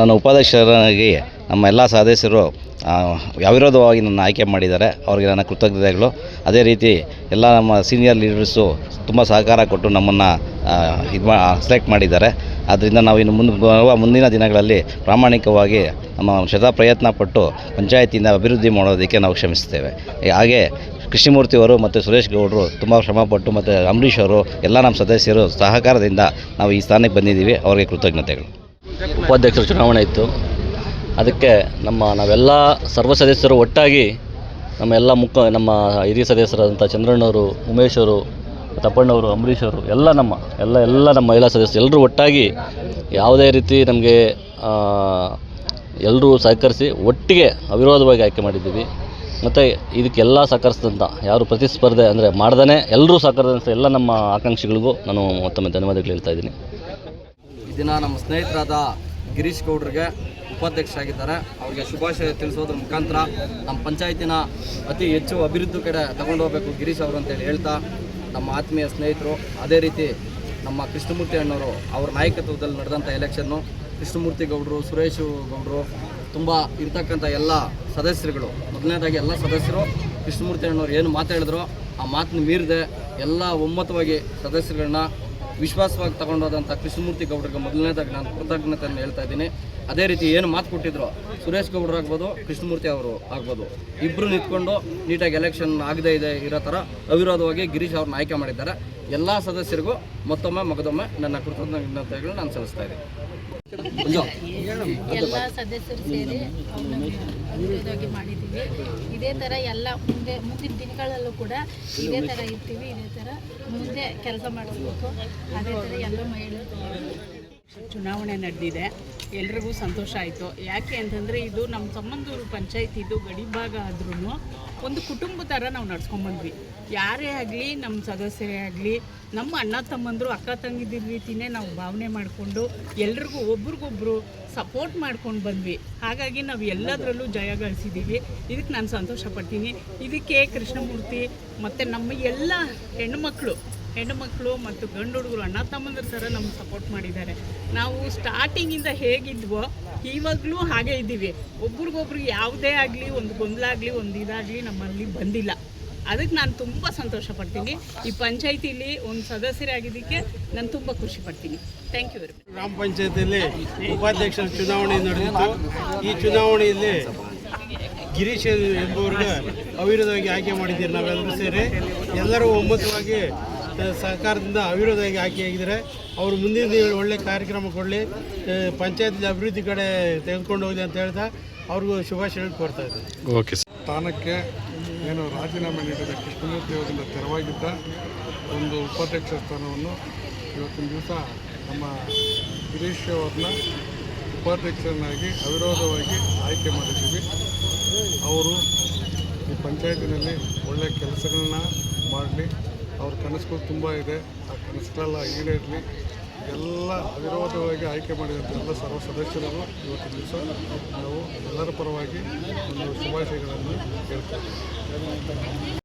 ನನ್ನ ಉಪಾಧ್ಯಕ್ಷರಾಗಿ ನಮ್ಮ ಎಲ್ಲ ಸದಸ್ಯರು ಅವಿರೋಧವಾಗಿ ನನ್ನ ಆಯ್ಕೆ ಮಾಡಿದ್ದಾರೆ. ಅವರಿಗೆ ನನ್ನ ಕೃತಜ್ಞತೆಗಳು. ಅದೇ ರೀತಿ ಎಲ್ಲ ನಮ್ಮ ಸೀನಿಯರ್ ಲೀಡರ್ಸು ತುಂಬ ಸಹಕಾರ ಕೊಟ್ಟು ನಮ್ಮನ್ನು ಇದು ಮಾ ಸೆಲೆಕ್ಟ್ ಮಾಡಿದ್ದಾರೆ. ಆದ್ದರಿಂದ ನಾವು ಇನ್ನು ಮುಂದೆ ಬರುವ ಮುಂದಿನ ದಿನಗಳಲ್ಲಿ ಪ್ರಾಮಾಣಿಕವಾಗಿ ನಮ್ಮ ಶತ ಪ್ರಯತ್ನ ಪಟ್ಟು ಪಂಚಾಯತಿಯಿಂದ ಅಭಿವೃದ್ಧಿ ಮಾಡೋದಕ್ಕೆ ನಾವು ಶ್ರಮಿಸ್ತೇವೆ ಹಾಗೆ ಕೃಷ್ಣಮೂರ್ತಿಯವರು ಮತ್ತು ಸುರೇಶ್ ಗೌಡರು ತುಂಬ ಶ್ರಮಪಟ್ಟು ಮತ್ತು ಅಂಬರೀಷ್ ಅವರು ಎಲ್ಲ ನಮ್ಮ ಸದಸ್ಯರು ಸಹಕಾರದಿಂದ ನಾವು ಈ ಸ್ಥಾನಕ್ಕೆ ಬಂದಿದ್ದೀವಿ. ಅವರಿಗೆ ಕೃತಜ್ಞತೆಗಳು. ಉಪಾಧ್ಯಕ್ಷರ ಚುನಾವಣೆ ಇತ್ತು. ಅದಕ್ಕೆ ನಮ್ಮ ನಾವೆಲ್ಲ ಸರ್ವ ಸದಸ್ಯರು ಒಟ್ಟಾಗಿ ನಮ್ಮ ಎಲ್ಲ ಮುಖ, ನಮ್ಮ ಹಿರಿಯ ಸದಸ್ಯರಾದಂಥ ಚಂದ್ರಣ್ಣವರು ಉಮೇಶ್ ಅವರು ತಪ್ಪಣ್ಣವರು ಅಂಬರೀಷ್ ಅವರು ಎಲ್ಲ ನಮ್ಮ, ಎಲ್ಲ ಎಲ್ಲ ನಮ್ಮ ಮಹಿಳಾ ಸದಸ್ಯರು ಎಲ್ಲರೂ ಒಟ್ಟಾಗಿ ಯಾವುದೇ ರೀತಿ ನಮಗೆ ಎಲ್ಲರೂ ಸಹಕರಿಸಿ ಒಟ್ಟಿಗೆ ಅವಿರೋಧವಾಗಿ ಆಯ್ಕೆ ಮಾಡಿದ್ದೀವಿ. ಮತ್ತು ಇದಕ್ಕೆಲ್ಲ ಸಹಕರಿಸಿದಂಥ ಯಾರು ಪ್ರತಿಸ್ಪರ್ಧೆ ಅಂದರೆ ಮಾಡ್ದೇ ಎಲ್ಲರೂ ಸಹಕರಿಸಿದಂಥ ಎಲ್ಲ ನಮ್ಮ ಆಕಾಂಕ್ಷಿಗಳಿಗೂ ನಾನು ಮತ್ತೊಮ್ಮೆ ಧನ್ಯವಾದಗಳು ಹೇಳ್ತಾ ಇದ್ದೀನಿ. ದಿನ ನಮ್ಮ ಸ್ನೇಹಿತರಾದ ಗಿರೀಶ್ ಗೌಡ್ರಿಗೆ ಉಪಾಧ್ಯಕ್ಷ ಆಗಿದ್ದಾರೆ ಅವರಿಗೆ ಶುಭಾಶಯ ತಿಳಿಸೋದ್ರ ಮುಖಾಂತರ ನಮ್ಮ ಪಂಚಾಯತಿನ ಅತಿ ಹೆಚ್ಚು ಅಭಿವೃದ್ಧಿ ಕಡೆ ತಗೊಂಡು ಹೋಗಬೇಕು ಗಿರೀಶ್ ಅವರು ಅಂತೇಳಿ ಹೇಳ್ತಾ ನಮ್ಮ ಆತ್ಮೀಯ ಸ್ನೇಹಿತರು. ಅದೇ ರೀತಿ ನಮ್ಮ ಕೃಷ್ಣಮೂರ್ತಿ ಅಣ್ಣವರು ಅವ್ರ ನಾಯಕತ್ವದಲ್ಲಿ ನಡೆದಂಥ ಎಲೆಕ್ಷನ್ನು ಕೃಷ್ಣಮೂರ್ತಿ ಗೌಡರು, ಸುರೇಶ್ ಗೌಡರು, ತುಂಬ ಇರ್ತಕ್ಕಂಥ ಎಲ್ಲ ಸದಸ್ಯರುಗಳು, ಮೊದಲನೇದಾಗಿ ಎಲ್ಲ ಸದಸ್ಯರು, ಕೃಷ್ಣಮೂರ್ತಿ ಅಣ್ಣವ್ರು ಏನು ಮಾತಾಡಿದ್ರು ಆ ಮಾತನ್ನ ಮೀರಿದೆ. ಎಲ್ಲ ಒಮ್ಮತವಾಗಿ ಸದಸ್ಯರುಗಳನ್ನ ವಿಶ್ವಾಸವಾಗಿ ತಗೊಂಡೋದಂಥ ಕೃಷ್ಣಮೂರ್ತಿ ಗೌಡರಿಗೆ ಮೊದಲನೇದಾಗಿ ನಾನು ಕೃತಜ್ಞತೆಯನ್ನು ಹೇಳ್ತಾ ಇದ್ದೀನಿ. ಅದೇ ರೀತಿ ಏನು ಮಾತು ಕೊಟ್ಟಿದ್ರು, ಸುರೇಶ್ ಗೌಡರು ಆಗ್ಬೋದು, ಕೃಷ್ಣಮೂರ್ತಿ ಅವರು ಆಗ್ಬೋದು. ಇಬ್ಬರು ನಿಂತ್ಕೊಂಡು ನೀಟಾಗಿ ಎಲೆಕ್ಷನ್ ಆಗದೇ ಇದೆ ಇರೋ ಥರ ಅವಿರೋಧವಾಗಿ ಗಿರೀಶ್ ಅವ್ರನ್ನ ಆಯ್ಕೆ ಮಾಡಿದ್ದಾರೆ. ಎಲ್ಲ ಸದಸ್ಯರಿಗೂ ಮತ್ತೊಮ್ಮೆ, ಮಗದೊಮ್ಮೆ ನನ್ನ ಕೃತಜ್ಞತೆಗಳು ನಾನು ಸಲ್ಲಿಸ್ತಾ ಇದ್ದೀನಿ. ಎಲ್ಲ ಸದಸ್ಯರು ಸೇರಿ ಅವ್ರಿಗೆ ಮಾಡಿದ್ದೀವಿ. ಇದೇ ಥರ ಎಲ್ಲ ಮುಂದೆ ಮುಂದಿನ ದಿನಗಳಲ್ಲೂ ಕೂಡ ಇದೇ ಥರ ಇರ್ತೀವಿ ಇದೇ ಥರ ಮುಂದೆ ಕೆಲಸ ಮಾಡಿಸ್ಬೇಕು. ಅದೇ ಥರ ಎಲ್ಲ ಮಹಿಳೆಯರು. ಚುನಾವಣೆ ನಡೆದಿದೆ. ಎಲ್ರಿಗೂ ಸಂತೋಷ ಆಯಿತು. ಯಾಕೆ ಅಂತಂದರೆ ಇದು ನಮ್ಮ ಸಂಬಂಧೂರು ಪಂಚಾಯತಿದು ಇದು ಗಡಿಭಾಗ ಆದ್ರೂ ಒಂದು ಕುಟುಂಬ ಥರ ನಾವು ನಡ್ಸ್ಕೊಂಬಂದ್ವಿ ಯಾರೇ ಆಗಲಿ ನಮ್ಮ ಸದಸ್ಯರೇ ಆಗಲಿ, ನಮ್ಮ ಅಣ್ಣ ತಮ್ಮಂದರು ಅಕ್ಕ ತಂಗಿದಿರ ರೀತಿಯೇ ನಾವು ಭಾವನೆ ಮಾಡಿಕೊಂಡು ಎಲ್ರಿಗೂ ಒಬ್ರಿಗೊಬ್ರು ಸಪೋರ್ಟ್ ಮಾಡ್ಕೊಂಡು ಬಂದ್ವಿ. ಹಾಗಾಗಿ ನಾವು ಎಲ್ಲದರಲ್ಲೂ ಜಯ ಗಳಿಸಿದ್ದೀವಿ ಇದಕ್ಕೆ ನಾನು ಸಂತೋಷ ಪಡ್ತೀನಿ. ಇದಕ್ಕೆ ಕೃಷ್ಣಮೂರ್ತಿ ಮತ್ತು ನಮ್ಮ ಎಲ್ಲ ಹೆಣ್ಣುಮಕ್ಕಳು ಹೆಣ್ಣುಮಕ್ಕಳು ಮತ್ತು ಗಂಡು ಹುಡುಗರು, ಅಣ್ಣ ತಮ್ಮಂದ್ರ ಥರ ನಮ್ಗೆ ಸಪೋರ್ಟ್ ಮಾಡಿದ್ದಾರೆ. ನಾವು ಸ್ಟಾರ್ಟಿಂಗಿಂದ ಹೇಗಿದ್ವೋ ಇವಾಗಲೂ ಹಾಗೆ ಇದ್ದೀವಿ. ಒಬ್ರಿಗೊಬ್ರಿಗೆ ಯಾವುದೇ ಆಗಲಿ, ಒಂದು ಗೊಂದಲ ಆಗಲಿ, ಒಂದು ಇದಾಗಲಿ ನಮ್ಮಲ್ಲಿ ಬಂದಿಲ್ಲ. ಅದಕ್ಕೆ ನಾನು ತುಂಬ ಸಂತೋಷ ಪಡ್ತೀನಿ ಈ ಪಂಚಾಯತಿಲಿ ಒಂದು ಸದಸ್ಯರಾಗಿದ್ದಕ್ಕೆ ನಾನು ತುಂಬ ಖುಷಿ ಪಡ್ತೀನಿ. ಥ್ಯಾಂಕ್ ಯು ವೆರಿ ಮಚ್ ಗ್ರಾಮ ಪಂಚಾಯತಿಯಲ್ಲಿ ಉಪಾಧ್ಯಕ್ಷರ ಚುನಾವಣೆ ನಡೆದಿತ್ತು. ಈ ಚುನಾವಣೆಯಲ್ಲಿ ಗಿರೀಶ್ ಎಂಬುವರಿಗೆ ಅವಿರೋಧವಾಗಿ ಆಯ್ಕೆ ಮಾಡಿದ್ದೀರಿ ನಾವೆಲ್ಲರೂ ಸೇರಿ. ಎಲ್ಲರೂ ಒಮ್ಮತವಾಗಿ ಸರ್ಕಾರದಿಂದ ಸಹಕಾರದಿಂದ ಅವಿರೋಧವಾಗಿ ಆಯ್ಕೆಯಾಗಿದ್ದಾರೆ ಅವರು ಮುಂದಿನ ದಿನ ಒಳ್ಳೆ ಕಾರ್ಯಕ್ರಮ ಕೊಡಲಿ ಪಂಚಾಯತ್ ಅಭಿವೃದ್ಧಿ ಕಡೆ ತೆಗೆದುಕೊಂಡು ಹೋಗಲಿ ಅಂತ ಹೇಳ್ತಾ ಅವ್ರಿಗೂ ಶುಭಾಶಯ ಕೋರ್ತಾ ಇದ್ದೀನಿ. ಸ್ಥಾನಕ್ಕೆ ಏನು ರಾಜೀನಾಮೆ ನೀಡಿದ ಕೃಷ್ಣಮೂರ್ತಿ ಅವರಿಂದ ತೆರವಾಗಿದ್ದ ಒಂದು ಉಪಾಧ್ಯಕ್ಷ ಸ್ಥಾನವನ್ನು ಇವತ್ತಿನ ದಿವಸ ನಮ್ಮ ಗಿರೀಶ್ ಅವ್ರನ್ನ ಉಪಾಧ್ಯಕ್ಷರನ್ನಾಗಿ ಅವಿರೋಧವಾಗಿ ಆಯ್ಕೆ ಮಾಡಿದ್ದೀವಿ. ಅವರು ಈ ಪಂಚಾಯತಿನಲ್ಲಿ ಒಳ್ಳೆಯ ಕೆಲಸಗಳನ್ನ ಮಾಡಲಿ. ಅವ್ರ ಕನಸುಗಳು ತುಂಬ ಇದೆ. ಆ ಕನಸುಗಳೆಲ್ಲ ಈಡೇರಲಿ. ಎಲ್ಲ ಅವಿರೋಧವಾಗಿ ಆಯ್ಕೆ ಮಾಡಿದಂಥ ಎಲ್ಲ ಸರ್ವ ಸದಸ್ಯರನ್ನು ಇವತ್ತಿನ ದಿವಸ ನಾವು ಎಲ್ಲರ ಪರವಾಗಿ ಒಂದು ಶುಭಾಶಯಗಳನ್ನು ಹೇಳ್ತೇವೆ.